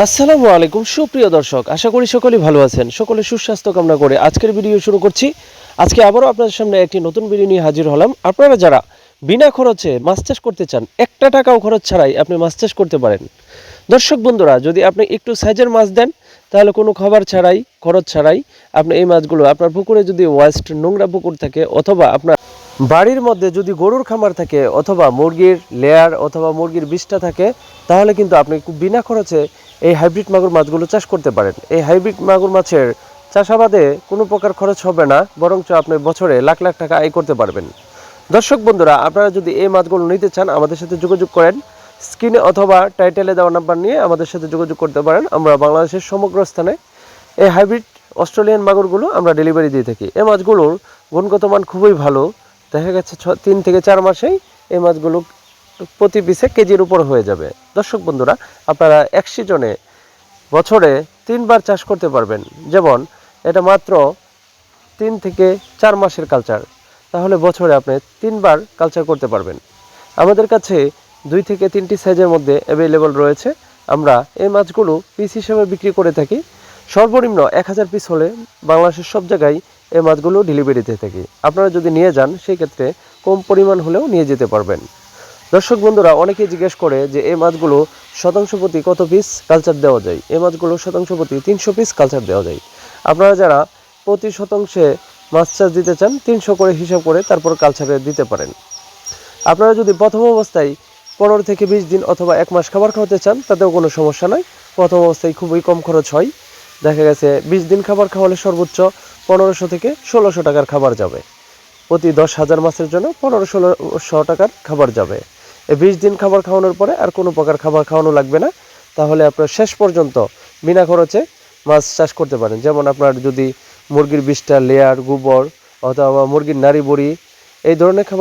আসসালামু আলাইকুম, সুপ্রিয় দর্শক, আশা করি সকলেই ভালো আছেন। সকলে সুস্বাস্থ্য কামনা করে আজকের ভিডিও শুরু করছি। আজকে আবারও আপনাদের সামনে একটি নতুন ভিডিও নিয়ে হাজির হলাম। আপনারা যারা বিনা খরচে মাছ চাষ করতে চান, একটা টাকাও খরচ ছাড়াই আপনি মাছ চাষ করতে পারেন। দর্শক বন্ধুরা, যদি আপনি একটু সাইজের মাছ দেন, তাহলে কোনো খাবার ছাড়াই, খরচ ছাড়াই আপনি এই মাছগুলো আপনার পুকুরে যদি ওয়েস্ট নোংরা পুকুর থাকে অথবা আপনার বাড়ির মধ্যে যদি গরুর খামার থাকে অথবা মুরগির লেয়ার অথবা মুরগির বিষটা থাকে, তাহলে কিন্তু আপনি বিনা খরচে এই হাইব্রিড মাগুর মাছগুলো চাষ করতে পারেন। এই হাইব্রিড মাগুর মাছের চাষাবাদে কোনো প্রকার খরচ হবে না, বরঞ্চ আপনি বছরে লাখ লাখ টাকা আয় করতে পারবেন। দর্শক বন্ধুরা, আপনারা যদি এই মাছগুলো নিতে চান, আমাদের সাথে যোগাযোগ করেন। স্ক্রিনে অথবা টাইটেলে দেওয়া নাম্বার নিয়ে আমাদের সাথে যোগাযোগ করতে পারেন। আমরা বাংলাদেশের সমগ্র স্থানে এই হাইব্রিড অস্ট্রেলিয়ান মাগুরগুলো আমরা ডেলিভারি দিয়ে থাকি। এই মাছগুলোর গুণগত মান খুবই ভালো। দেখা গেছে ছ তিন থেকে চার মাসেই এই মাছগুলো প্রতি পিসে কেজির উপর হয়ে যাবে। দর্শক বন্ধুরা, আপনারা এক সিজনে বছরে তিনবার চাষ করতে পারবেন। যেমন, এটা মাত্র তিন থেকে চার মাসের কালচার তাহলে বছরে আপনি তিনবার কালচার করতে পারবেন। আমাদের কাছে দুই থেকে তিনটি সাইজের মধ্যে অ্যাভেলেবল রয়েছে। আমরা এই মাছগুলো পিস হিসেবে বিক্রি করে থাকি। সর্বনিম্ন এক হাজার পিস হলে বাংলাদেশের সব জায়গায় এই মাছগুলো ডেলিভারি দিয়ে থাকি। আপনারা যদি নিয়ে যান, সেই ক্ষেত্রে কম পরিমাণ হলেও নিয়ে যেতে পারবেন। দর্শক বন্ধুরা, অনেকেই জিজ্ঞেস করে যে এই মাছগুলো শতাংশ প্রতি কত পিস কালচার দেওয়া যায়? এই মাছগুলো শতাংশ প্রতি তিনশো পিস কালচার দেওয়া যায়। আপনারা যারা প্রতি শতাংশে মাছ চাষ দিতে চান, তিনশো করে হিসাব করে তারপর কালচারে দিতে পারেন। আপনারা যদি প্রথম অবস্থায় পনেরো থেকে বিশ দিন অথবা এক মাস খাবার খাওয়াতে চান, তাতেও কোনো সমস্যা নয় প্রথম অবস্থায় খুবই কম খরচ হয়। দেখা গেছে, বিশ দিন খাবার খাওয়ালে সর্বোচ্চ পনেরোশো থেকে ষোলোশো টাকার খাবার যাবে। প্রতি দশ হাজার মাসের জন্য পনেরো ষোলোশো টাকার খাবার যাবে। এই বিশ দিন খাবার খাওয়ানোর পরে আর কোনো প্রকার খাবার খাওয়ানো লাগবে না। তাহলে আপনার শেষ পর্যন্ত বিনা খরচে মাছ চাষ করতে পারেন। যেমন আপনার যদি মুরগির বিষটা লেয়ার গোবর অথবা মুরগির নাড়ি বড়ি এই ধরনের খাবার